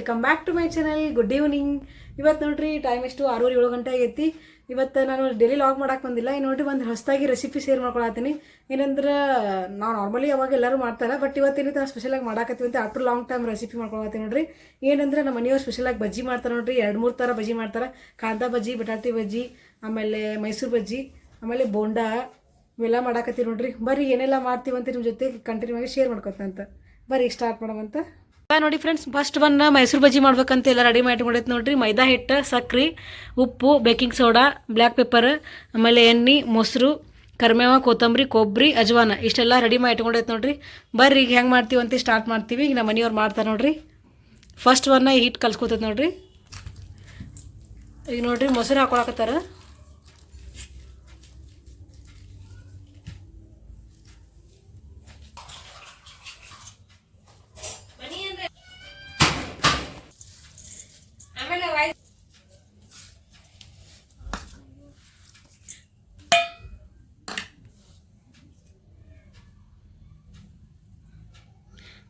Welcome back to my channel good evening ಇವತ್ತು ನೋಡ್ರಿ time ಎಷ್ಟು? ಆರೂವರೆ ಏಳು ಗಂಟೆ ಆಗೈತಿ. ಇವತ್ತು ನಾನು ಡೈಲಿ ಲಾಗ್ ಮಾಡಕ್ಕೆ ಬಂದಿಲ್ಲ. ಈ ನೋಡ್ರಿ, ಒಂದು ಹೊಸದಾಗಿ ರೆಸಿಪಿ ಶೇರ್ ಮಾಡ್ಕೊಳತ್ತೀನಿ. ಏನಂದ್ರೆ, ನಾವು ನಾರ್ಮಲಿ ಅವಾಗ ಎಲ್ಲರೂ ಮಾಡ್ತಾರೆ ಬಟ್ ಇವತ್ತೇನಿತ್ತು ನಾವು ಸ್ಪೆಷಲಾಗಿ ಮಾಡಾಕತ್ತೀವಿ ಅಂತ ಆಫ್ಟರ್ ಲಾಂಗ್ ಟೈಮ್ ರೆಸಿಪಿ ಮಾಡ್ಕೊಳತ್ತೀನಿ ನೋಡ್ರಿ. ಏನಂದ್ರೆ, ನಮ್ಮ ಮನೆಯವ್ರು ಸ್ಪೆಷಲಾಗಿ ಬಜ್ಜಿ ಮಾಡ್ತಾರೆ ನೋಡ್ರಿ. ಎರಡು, ಮೂರು ಥರ ಬಜ್ಜಿ ಮಾಡ್ತಾರೆ. ಕಾಂತ ಬಜ್ಜಿ, ಬಟಾಟಿ ಬಜ್ಜಿ, ಆಮೇಲೆ ಮೈಸೂರು ಬಜ್ಜಿ, ಆಮೇಲೆ ಬೋಂಡಾ, ಇವೆಲ್ಲ ಮಾಡಾಕತ್ತೀವಿ ನೋಡ್ರಿ. ಬರೀ ಏನೆಲ್ಲ ಮಾಡ್ತೀವಂತ ನಿಮ್ಮ ಜೊತೆ ಕಂಟಿನ್ಯೂ ಆಗಿ ಶೇರ್ ಮಾಡ್ಕೊತಂತ ಬರೀ ಸ್ಟಾರ್ಟ್ ಮಾಡೋವಂತ ನೋಡಿ ಫ್ರೆಂಡ್ಸ್ ಫಸ್ಟ್ ಬಂದ ಮೈಸೂರು ಬಜ್ಜಿ ಮಾಡ್ಬೇಕಂತ ಎಲ್ಲ ರೆಡಿ ಮಾಡಿಟ್ಕೊಂಡೈತೆ ನೋಡ್ರಿ. ಮೈದಾ ಹಿಟ್ಟು, ಸಕ್ರೆ, ಉಪ್ಪು ಬೇಕಿಂಗ್ ಸೋಡಾ ಬ್ಲ್ಯಾಕ್ ಪೆಪ್ಪರ್ ಆಮೇಲೆ ಎಣ್ಣೆ, ಮೊಸರು, ಕರಿಮೇವ, ಕೊತ್ತಂಬರಿ, ಕೊಬ್ಬರಿ, ಅಜ್ವಾನ ಇಷ್ಟೆಲ್ಲ ರೆಡಿ ಮಾಡಿ ಇಟ್ಕೊಂಡೈತೆ ನೋಡ್ರಿ. ಬರ್ರಿ ಈಗ ಹೆಂಗೆ ಮಾಡ್ತೀವಿ ಅಂತ ಸ್ಟಾರ್ಟ್ ಮಾಡ್ತೀವಿ. ಈಗ ನಮ್ಮ ಮನೆಯವ್ರು ಮಾಡ್ತಾರೆ ನೋಡ್ರಿ. ಫಸ್ಟ್ ಒನ್ನ ಹಿಟ್ಟು ಕಲ್ಸ್ಕೊತೈತೆ ನೋಡ್ರಿ. ಈಗ ನೋಡ್ರಿ ಮೊಸರು ಹಾಕೊಳಕತ್ತಾರ.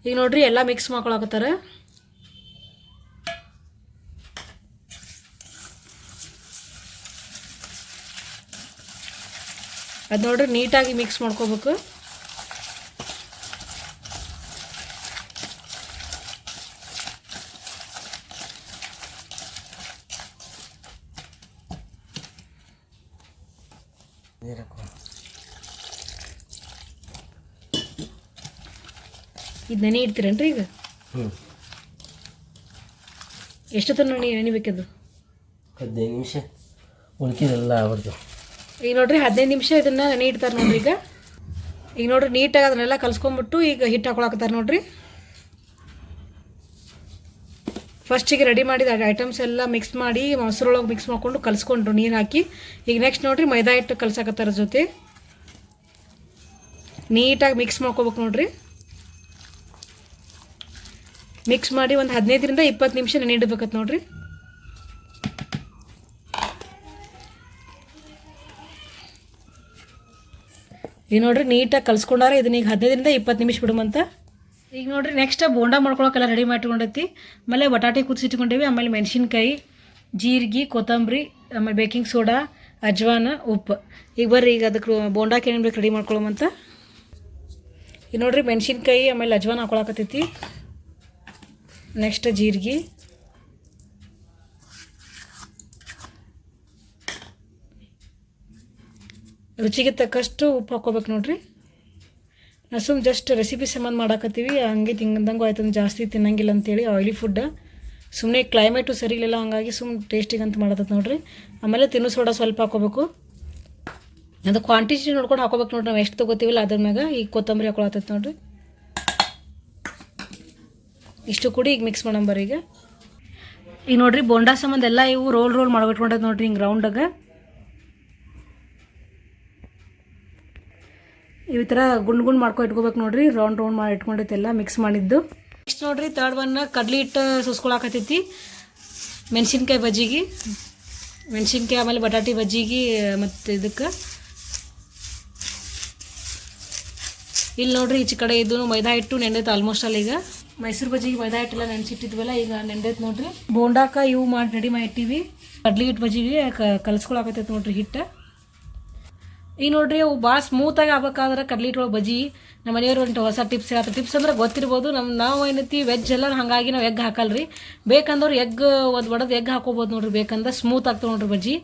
ಈಗ ನೋಡ್ರಿ ಎಲ್ಲ ಮಿಕ್ಸ್ ಮಾಡ್ಕೊಳಕತ್ತಾರ. ಅದು ನೋಡ್ರಿ ನೀಟಾಗಿ ಮಿಕ್ಸ್ ಮಾಡ್ಕೋಬೇಕು. ಇದು ನೆನೆ ಇಡ್ತೀರೇನ್ರಿ ಈಗ? ಹ್ಞೂ ಎಷ್ಟು ತನಕ ನೆನೆ ನೆನಿಬೇಕದು ಹದಿನೈದು ನಿಮಿಷ. ಉಳ್ಕಿದೆಲ್ಲ ಅವ್ರದ್ದು ಈಗ ನೋಡ್ರಿ ಹದಿನೈದು ನಿಮಿಷ ಇದನ್ನ ನೆನೆ ಇಡ್ತಾರೆ ನೋಡ್ರಿ ಈಗ. ಈಗ ನೋಡ್ರಿ ನೀಟಾಗಿ ಅದನ್ನೆಲ್ಲ ಕಲ್ಸ್ಕೊಂಬಿಟ್ಟು ಈಗ ಹಿಟ್ಟು ಹಾಕೊಳಕತ್ತಾರೆ ನೋಡ್ರಿ. ಫಸ್ಟಿಗೆ ರೆಡಿ ಮಾಡಿದ ಐಟಮ್ಸ್ ಎಲ್ಲ ಮಿಕ್ಸ್ ಮಾಡಿ ಮೊಸರೊಳಗೆ ಮಿಕ್ಸ್ ಮಾಡ್ಕೊಂಡು ಕಲ್ಸ್ಕೊಂಡ್ರು ನೀರು ಹಾಕಿ. ಈಗ ನೆಕ್ಸ್ಟ್ ನೋಡ್ರಿ ಮೈದಾ ಹಿಟ್ಟು ಕಲ್ಸಕತ್ತಾರ ಜೊತೆ. ನೀಟಾಗಿ ಮಿಕ್ಸ್ ಮಾಡ್ಕೋಬೇಕು ನೋಡ್ರಿ. ಮಿಕ್ಸ್ ಮಾಡಿ ಒಂದು ಹದಿನೈದರಿಂದ ಇಪ್ಪತ್ತು ನಿಮಿಷ ನೆನೆಯಿಡ್ಬೇಕತ್ ನೋಡ್ರಿ. ಈಗ ನೋಡ್ರಿ ನೀಟಾಗಿ ಕಲ್ಸ್ಕೊಂಡಾರ ಇದನ್ನ ಈಗ ಹದಿನೈದರಿಂದ ಇಪ್ಪತ್ತು ನಿಮಿಷ ಬಿಡುಮಂತ ಈಗ ನೋಡ್ರಿ ನೆಕ್ಸ್ಟ್ ಬೋಂಡ ಮಾಡ್ಕೊಳಕ್ಕೆಲ್ಲ ರೆಡಿ ಮಾಡಿಟ್ಕೊಂಡೈತಿ ಆಮೇಲೆ ಬಟಾಟೆ ಕುದಿಸಿಟ್ಕೊಂಡೇವಿ ಆಮೇಲೆ ಮೆಣಸಿನ್ಕಾಯಿ, ಜೀರಿಗೆ, ಕೊತ್ತಂಬರಿ, ಆಮೇಲೆ ಬೇಕಿಂಗ್ ಸೋಡಾ ಅಜ್ವಾನ, ಉಪ್ಪು. ಈಗ ಬರ್ರಿ, ಈಗ ಅದಕ್ಕೆ ಬೋಂಡಾಕ್ಕೆ ಏನೇನು ಬೇಕು ರೆಡಿ ಮಾಡ್ಕೊಳಮಂತ ಈಗ ನೋಡ್ರಿ ಮೆಣಸಿನ್ಕಾಯಿ, ಆಮೇಲೆ ಅಜ್ವಾನ ಹಾಕೊಳಕತ್ತೈತಿ. ನೆಕ್ಸ್ಟ್ ಜೀರಿಗೆ. ರುಚಿಗೆ ತಕ್ಕಷ್ಟು ಉಪ್ಪು ಹಾಕೋಬೇಕು ನೋಡ್ರಿ. ನಾವು ಜಸ್ಟ್ ರೆಸಿಪಿ ಸಂಬಂಧ ಮಾಡಾಕತ್ತೀವಿ, ಹಂಗೆ ತಿಂದಂಗೂ ಆಯ್ತು ಜಾಸ್ತಿ ತಿನ್ನಂಗಿಲ್ಲ ಅಂತೇಳಿ ಆಯಿಲಿ ಫುಡ್ ಸುಮ್ಮನೆ ಕ್ಲೈಮೇಟು ಸರಿ ಇಲ್ಲ ಹಂಗಾಗಿ ಸುಮ್ಮನೆ ಟೇಸ್ಟಿಗೆ ಅಂತ ಮಾಡತ್ತದ ನೋಡ್ರಿ. ಆಮೇಲೆ ತಿನ್ನು ಸೋಡಾ ಸ್ವಲ್ಪ ಹಾಕೋಬೇಕು ಅದು ಕ್ವಾಂಟಿಟಿ ನೋಡ್ಕೊಂಡು ಹಾಕೋಬೇಕು ನೋಡ್ರಿ, ನಾವು ಎಷ್ಟು ತೊಗೋತೀವಲ್ಲ ಅದ್ರ ಮ್ಯಾಗ ಈಗ ಕೊತ್ತಂಬರಿ ಹಾಕೊಳತ್ತೈತೆ ನೋಡ್ರಿ. ಇಷ್ಟು ಕೂಡಿ ಈಗ ಮಿಕ್ಸ್ ಮಾಡೋಣ ಈಗ. ಈಗ ನೋಡ್ರಿ ಬೋಂಡಾ ಸಂಬಂಧ ಎಲ್ಲ ಇವು ರೋಲ್ ರೋಲ್ ಮಾಡ್ಬಿಟ್ಕೊಂಡೈತೆ ನೋಡ್ರಿ ಹಿಂಗೆ ರೌಂಡಾಗ ಈ ಥರ ಗುಂಡ್ ಗುಂಡ್ ಮಾಡ್ಕೊ ಇಟ್ಕೋಬೇಕು ನೋಡ್ರಿ. ರೌಂಡ್ ರೌಂಡ್ ಮಾಡಿ ಇಟ್ಕೊಂಡೈತೆಲ್ಲ ಮಿಕ್ಸ್ ಮಾಡಿದ್ದು. ನೆಕ್ಸ್ಟ್ ನೋಡ್ರಿ ತರ್ಡ್ ಒನ್ ಕಡ್ಲಿ ಹಿಟ್ಟು ಸುಸ್ಕೊಳಕತ್ತೈತಿ. ಮೆಣಸಿನ್ಕಾಯಿ ಬಜ್ಜಿಗೆ. ಮೆಣಸಿನ್ಕಾಯಿ ಆಮೇಲೆ ಬಟಾಟಿ ಬಜ್ಜಿಗೆ ಮತ್ತು ಇದಕ್ಕೆ. ಇಲ್ಲಿ ನೋಡ್ರಿ ಈಚೆ ಕಡೆ ಇದು ಮೈದಾ ಹಿಟ್ಟು ನೆಂದೈತೆ ಆಲ್ಮೋಸ್ಟ್ ಅಲ್ಲಿ ಈಗ. ಮೈಸೂರು ಬಜ್ಜಿಗೆ ಮೈದಾ ಹಿಟ್ಟೆಲ್ಲ ನೆನ್ಸಿಟ್ಟಿದ್ವಲ್ಲ, ಈಗ ನೆಂದೈತೆ ನೋಡ್ರಿ. ಬೋಂಡಾಕ ಇವು ಮಾಡಿ ರೆಡಿ ಮಾಡಿ ಇಟ್ಟಿವಿ ಕಡ್ಲಿ ಹಿಟ್ಟು ಬಜ್ಜಿಗೆ ಕಲ್ಸ್ಕೊಳಕತ್ತೈತೆ ನೋಡ್ರಿ ಹಿಟ್ಟು. ಈಗ ನೋಡ್ರಿ ಅವು ಭಾಳ ಸ್ಮೂತಾಗಿ ಆಗ್ಬೇಕಾದ್ರೆ ಕಡ್ಲಿ ಹಿಟ್ಟೊಳಗೆ ಬಜ್ಜಿ. ನಮ್ಮ ಮನೆಯವರು ಒಂದು ಹೊಸ ಟಿಪ್ಸ್ ಹೇಳ್ತಾರೆ. ಟಿಪ್ಸ್ ಅಂದ್ರೆ ಗೊತ್ತಿರ್ಬೋದು ನಮ್ಮ ನಾವು ಏನೈತಿ ವೆಜ್ ಎಲ್ಲ ಹಾಗಾಗಿ ನಾವು ಎಗ್ ಹಾಕಲ್ರಿ. ಬೇಕಂದ್ರೆ ಎಗ್ ಒಂದು ಒಡೆದು ಎಗ್ ಹಾಕೋಬೋದು ನೋಡ್ರಿ ಬೇಕಂದ್ರೆ ಸ್ಮೂತ್ ಆಗ್ತವೆ ನೋಡ್ರಿ ಬಜ್ಜಿ.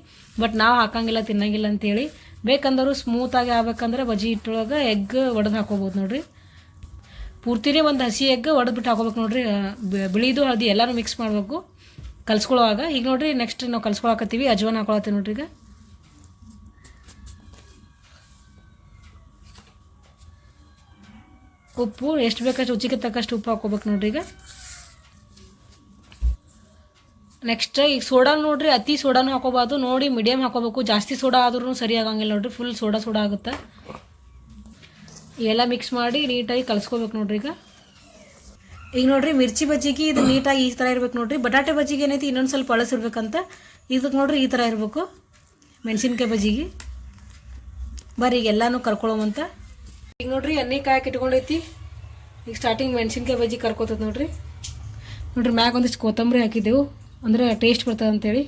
ಬಟ್ ನಾವು ಹಾಕಂಗಿಲ್ಲ, ತಿನ್ನಂಗಿಲ್ಲ ಅಂತೇಳಿ. ಬೇಕಂದ್ರೂ ಸ್ಮೂತಾಗಿ ಆಗ್ಬೇಕಂದ್ರೆ ಬಜ್ಜಿ ಹಿಟ್ಟೊಳಗೆ ಎಗ್ ಒಡೆದು ಹಾಕೋಬೋದು ನೋಡ್ರಿ. ಪೂರ್ತಿನೇ ಒಂದು ಹಸಿ ಎಗ್ ಒಡೆದ್ಬಿಟ್ಟು ಹಾಕೋಬೇಕು ನೋಡ್ರಿ. ಬಿಳಿದು ಹಳದಿ ಎಲ್ಲನೂ ಮಿಕ್ಸ್ ಮಾಡಬೇಕು. ಕಲ್ಸ್ಕೊಳ್ಳೋವಾಗ, ಈಗ ನೋಡ್ರಿ ನೆಕ್ಸ್ಟ್ ನಾವು ಕಲ್ಸ್ಕೊಳಕತ್ತೀವಿ, ಅಜ್ವಾನ ಹಾಕೊಳತ್ತೀವಿ ನೋಡ್ರಿ ಈಗ. ಉಪ್ಪು, ಎಷ್ಟು ಬೇಕಷ್ಟು ರುಚಿಗೆ ತಕ್ಕಷ್ಟು ಉಪ್ಪು ಹಾಕೋಬೇಕು ನೋಡ್ರಿ ಈಗ. ನೆಕ್ಸ್ಟ್ ಈಗ ಸೋಡಾ ನೋಡ್ರಿ, ಅತಿ ಸೋಡಾನು ಹಾಕೋಬಾರ್ದು. ನೋಡಿ ಮೀಡಿಯಮ್ ಹಾಕೋಬೇಕು. ಜಾಸ್ತಿ ಸೋಡಾ ಆದ್ರೂ ಸರಿ ಆಗಂಗಿಲ್ಲ ನೋಡ್ರಿ. ಫುಲ್ ಸೋಡಾ ಸೋಡಾ ಆಗುತ್ತೆ. ಎಲ್ಲ ಮಿಕ್ಸ್ ಮಾಡಿ ನೀಟಾಗಿ ಕಲಿಸ್ಕೋಬೇಕು ನೋಡ್ರಿ ಈಗ. ಈಗ ನೋಡ್ರಿ ಮಿರ್ಚಿ ಬಜ್ಜಿಗೆ ಇದು ನೀಟಾಗಿ ಈ ಥರ ಇರ್ಬೇಕು ನೋಡ್ರಿ. ಬಟಾಟೆ ಬಜ್ಜಿಗೆ ಏನೈತಿ ಇನ್ನೊಂದು ಸ್ವಲ್ಪ ಅಳಸಿರ್ಬೇಕಂತ ಇದಕ್ಕೆ ನೋಡ್ರಿ ಈ ಥರ ಇರಬೇಕು. ಮೆಣಸಿನ್ಕಾಯಿ ಬಜ್ಜಿಗೆ. ಬರ್ರಿ ಈಗ ಎಲ್ಲನೂ ಕರ್ಕೊಳ್ಳೋವಂತ ಈಗ ನೋಡ್ರಿ ಎಣ್ಣೆ ಕಾಯಕ್ಕೆ ಇಟ್ಕೊಂಡೈತಿ. ಈಗ ಸ್ಟಾರ್ಟಿಂಗ್ ಮೆಣಸಿನ್ಕಾಯಿ ಬಜ್ಜಿ ಕರ್ಕೋತದ ನೋಡ್ರಿ. ನೋಡ್ರಿ ಮ್ಯಾಗ ಒಂದಿಷ್ಟು ಕೊತ್ತಂಬರಿ ಹಾಕಿದ್ದೆವು. ಅಂದ್ರೆ ಟೇಸ್ಟ್ ಬರ್ತದೆ ಅಂತೇಳಿ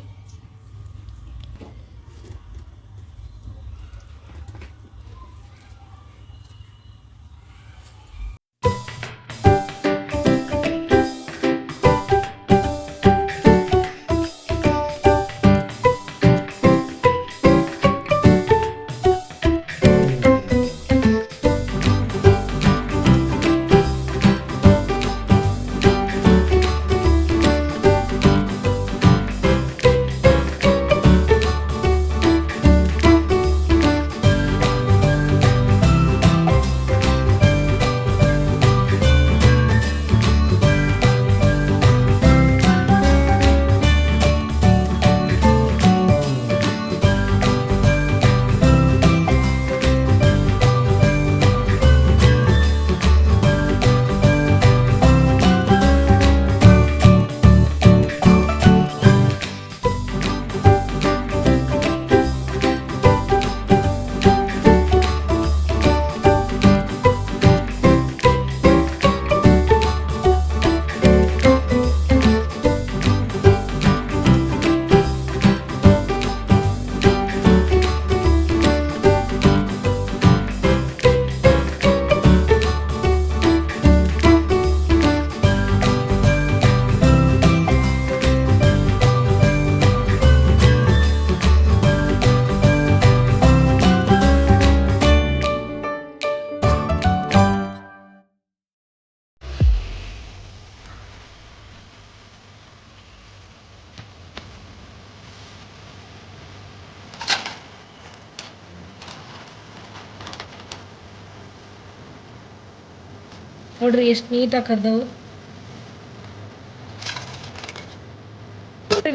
ನೋಡ್ರಿ, ಎಷ್ಟು ನೀಟಾಗಿ ಕರ್ದವು.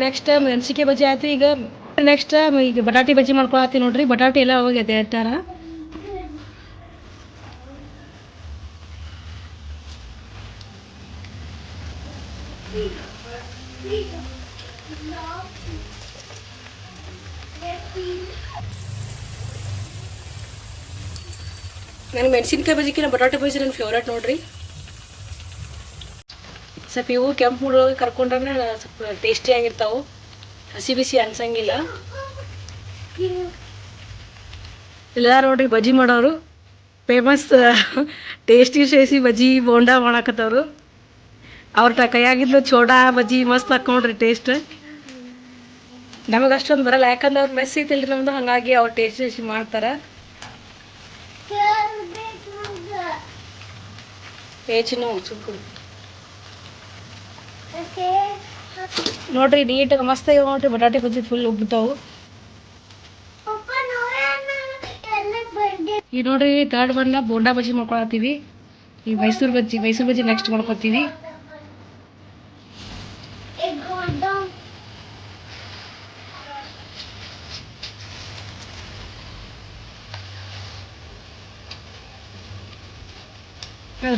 ನೆಕ್ಸ್ಟ್ ಮೆಣಸಿಕೆ ಬಜ್ಜಿ ಆಯ್ತು, ಈಗ ನೆಕ್ಸ್ಟ್ ಈಗ ಬಟಾಟಿ ಬಜ್ಜಿ ಮಾಡ್ಕೊಳತ್ತಿ ನೋಡ್ರಿ, ಬಟಾಟಿ ಎಲ್ಲ ಹೋಗಿದೆ ಇಟ್ಟಾರ. ನನಗೆ ಮೆಣಸಿನ್ಕಾಯಿ ಬಜ್ಜಿಕಿನ ಬಟಾಟೆ ಬಜ್ಜಿ ನನ್ನ ಫೇವ್ರೇಟ್ ನೋಡ್ರಿ. ಸ್ವಲ್ಪ ಇವು ಕೆಂಪು ಮೂಡೋಗಿ ಕರ್ಕೊಂಡ್ರೆ ಸ್ವಲ್ಪ ಟೇಸ್ಟಿ ಆಗಿರ್ತಾವೆ. ಹಸಿ ಬಿಸಿ ಅನ್ಸಂಗಿಲ್ಲ. ಇಲ್ಲ ನೋಡ್ರಿ ಬಜ್ಜಿ ಮಾಡೋರು ಫೇಮಸ್ ಟೇಸ್ಟಿ ಸೇಸಿ ಬಜ್ಜಿ ಬೋಂಡಾ ಮಾಡಾಕತ್ತವ್ರು. ಅವ್ರ ಕೈಯಾಗಿದ್ದು ಚೋಡಾ ಬಜ್ಜಿ ಮಸ್ತ್ ಹಾಕೊಂಡ್ರಿ ಟೇಸ್ಟ್ ನಮಗೆ ಅಷ್ಟೊಂದು ಬರಲ್ಲ, ಯಾಕಂದ್ರೆ ಅವ್ರು ಮೆಸ್ ಐತಿಲ್ರಿ ನಮ್ದು, ಹಾಗಾಗಿ ಅವ್ರು ಟೇಸ್ಟ್ ಟೇಸ್ಟಿ ಮಾಡ್ತಾರೆ. ಪೇಚಿನೂ ಸುಮ್ಕು ನೋಡ್ರಿ ನೀಟಾಗಿ ಮಸ್ತ್ ಆಗ್ಯಾವ ನೋಡ್ರಿ ಬಟಾಟೆ ಬಜ್ಜಿ ಫುಲ್ ಉಬ್ಬಿತಾವು ಈ ನೋಡ್ರಿ ತರ್ಡ್ ಬಂದ ಬೋಂಡಾ ಬಜ್ಜಿ ಮಾಡ್ಕೊಳತ್ತೀವಿ ಈ ಮೈಸೂರು ಬಜ್ಜಿ ಮೈಸೂರು ಬಜ್ಜಿ ನೆಕ್ಸ್ಟ್ ಮಾಡ್ಕೊತೀವಿ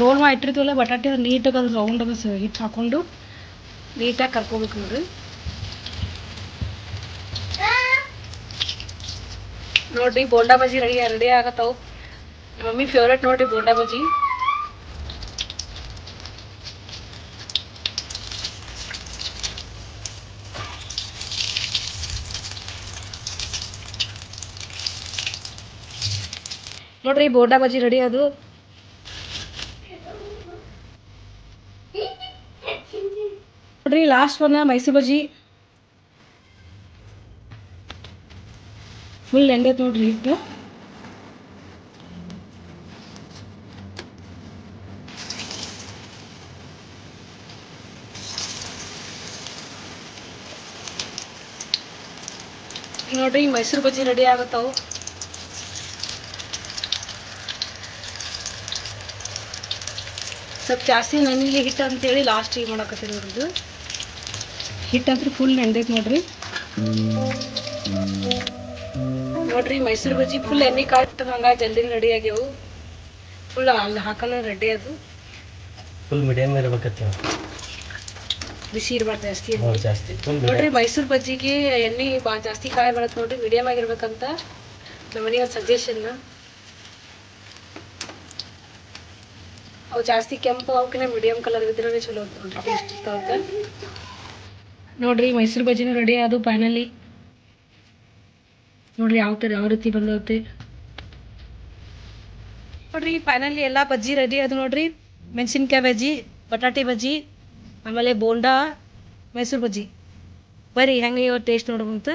ರೋಲ್ ಮಾಡಿ ಇಟ್ಟಿರ್ತೀವಲ್ಲ ಬಟಾಟೆ ಅದು ನೀಟಾಗಿ ಅದು ರೌಂಡ್ ಅದು ಹಿಟ್ಟು ಹಾಕ್ಕೊಂಡು ನೀಟಾಗಿ ಕರ್ಕೋಬೇಕು ನೋಡ್ರಿ. ನೋಡ್ರಿ, ಬೋಂಡಾ ಬಜ್ಜಿ ರೆಡಿ ರೆಡಿ ಆಗತ್ತವು. ಮಮ್ಮಿ ಫೇವ್ರೇಟ್ ನೋಡ್ರಿ ಬೋಂಡಾ ಬಜ್ಜಿ. ನೋಡ್ರಿ, ಬೋಂಡಾ ಬಜ್ಜಿ ರೆಡಿ ಅದು. ನೋಡ್ರಿ last one Mysore bajji. Full ಎಂಡೈತೆ ನೋಡ್ರಿ ಹಿಟ್ಟು ನೋಡ್ರಿ ಮೈಸೂರು ಬಜ್ಜಿ ರೆಡಿ ಆಗುತ್ತವು. ಸ್ವಲ್ಪ ಜಾಸ್ತಿ ನನಗೆ ಹಿಟ್ಟು ಅಂತೇಳಿ ಲಾಸ್ಟಿಗೆ ಮಾಡಕತ್ತೀನಿ ನೋಡ್ರಿ ಹಿಟ್ಟು ಅಂದ್ರೆ ಫುಲ್ ನೆಂದೈತೆ ನೋಡ್ರಿ. ನೋಡ್ರಿ ಮೈಸೂರು ಬಜ್ಜಿ ಫುಲ್ ಎಣ್ಣೆ ಕಾಯ್ತು ಹಂಗ ಜಲ್ದಿ ರೆಡಿ ಆಗ್ಯಾವು. ಫುಲ್ ಅಲ್ಲಿ ಹಾಕಲ್ಲ ರೆಡಿ ಅದು. ಫುಲ್ ಮೀಡಿಯಮ್ ಇರ್ಬೇಕತ್ತ ಬಿಸಿ ಇರ್ಬಾರ್ದು ಜಾಸ್ತಿ ನೋಡ್ರಿ ಮೈಸೂರು ಬಜ್ಜಿಗೆ ಎಣ್ಣೆ ಬಾ ಜಾಸ್ತಿ ಕಾಯಿ ಬರತ್ತೆ ನೋಡ್ರಿ ಮೀಡಿಯಮ್ ಆಗಿರ್ಬೇಕಂತ. ನಮ್ಮ ಸಜೆಷನ್ ಅವು ಜಾಸ್ತಿ ಕೆಂಪು ಅವಕ್ಕಿಂತ ಮೀಡಿಯಮ್ ಕಲರ್ ಇದ್ರೆ ಚಲೋ ನೋಡ್ರಿ ಟೇಸ್ಟ್ ಇರ್ತಾವ ನೋಡ್ರಿ ಮೈಸೂರು ಬಜ್ಜಿನೂ ರೆಡಿ ಅದು ಫೈನಲಿ ನೋಡ್ರಿ ಯಾವ ಥರ ಯಾವ ರೀತಿ ಬಂದೈತೆ. ನೋಡ್ರಿ ಫೈನಲಿ ಎಲ್ಲ ಬಜ್ಜಿ ರೆಡಿ ಅದು ನೋಡ್ರಿ. ಮೆಣಸಿನ್ಕಾಯಿ ಬಜ್ಜಿ ಬಟಾಟೆ ಬಜ್ಜಿ ಆಮೇಲೆ ಬೋಂಡಾ ಮೈಸೂರು ಬಜ್ಜಿ. ಬರ್ರಿ ಹೆಂಗೆ ಇವತ್ತು ಟೇಸ್ಟ್ ನೋಡ್ಬಂತ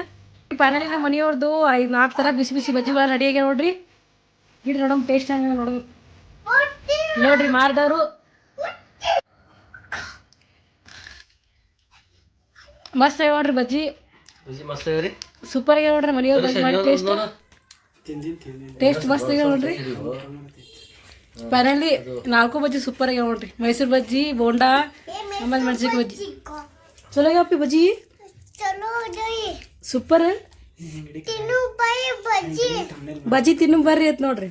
ಫೈನಲಿ ನಮ್ಮ ಮನೆಯವ್ರದ್ದು ಐದು ನಾಲ್ಕು ಥರ ಬಿಸಿ ಬಿಸಿ ಬಜ್ಜಿಗಳು ರೆಡಿ ಆಗ್ಯಾವ ನೋಡ್ರಿ. ಇದು ನೋಡಮ್ ಟೇಸ್ಟ್ ಹೆಂಗೆ ನೋಡಮ್. ನೋಡ್ರಿ ಮಾರ್ದವರು. ಮಸ್ತ್ ಆಗ್ಯಾವ ನೋಡ್ರಿ ಬಜ್ಜಿ. ಬಜ್ಜಿ ಮಸ್ತ್ ರೀ ಸೂಪರ್ ಆಗಿ ನೋಡ್ರಿ ಮನೆಯವ್ರು ಬಜ್ಜಿ ಮಾಡಿ ಟೇಸ್ಟ್ ಟೇಸ್ಟ್ ಮಸ್ತ್ ಆಗ್ಯಾವ ನೋಡ್ರಿ. ಫೈನಲಿ ನಾಲ್ಕು ಬಜ್ಜಿ ಸೂಪರ್ ಆಗಿ ನೋಡ್ರಿ. ಮೈಸೂರು ಬಜ್ಜಿ ಬೋಂಡಾ ಆಮೇಲೆ ಮೆಣಸಿನ ಬಜ್ಜಿ. ಚಲೋ ಆಗ್ಯಾವಪ್ಪಿ ಬಜ್ಜಿ? ಸೂಪರ್ ಬಜ್ಜಿ ತಿನ್ನು ಬರ್ರಿ ಅಂತ ನೋಡ್ರಿ.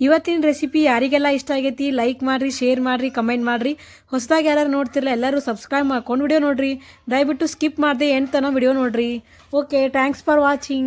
ಇವತ್ತಿನ ರೆಸಿಪಿ ಯಾರಿಗೆಲ್ಲ ಇಷ್ಟ ಆಗೈತಿ ಲೈಕ್ ಮಾಡಿರಿ ಶೇರ್ ಮಾಡಿರಿ ಕಮೆಂಟ್ ಮಾಡಿರಿ. ಹೊಸದಾಗಿ ಯಾರು ನೋಡ್ತಿರಲ್ಲ ಎಲ್ಲರೂ ಸಬ್ಸ್ಕ್ರೈಬ್ ಮಾಡ್ಕೊಂಡು ವಿಡಿಯೋ ನೋಡ್ರಿ. ದಯವಿಟ್ಟು ಸ್ಕಿಪ್ ಮಾಡಿದೆ ಎಂಟು ತನಕ ವಿಡಿಯೋ ನೋಡಿರಿ. Okay thanks for watching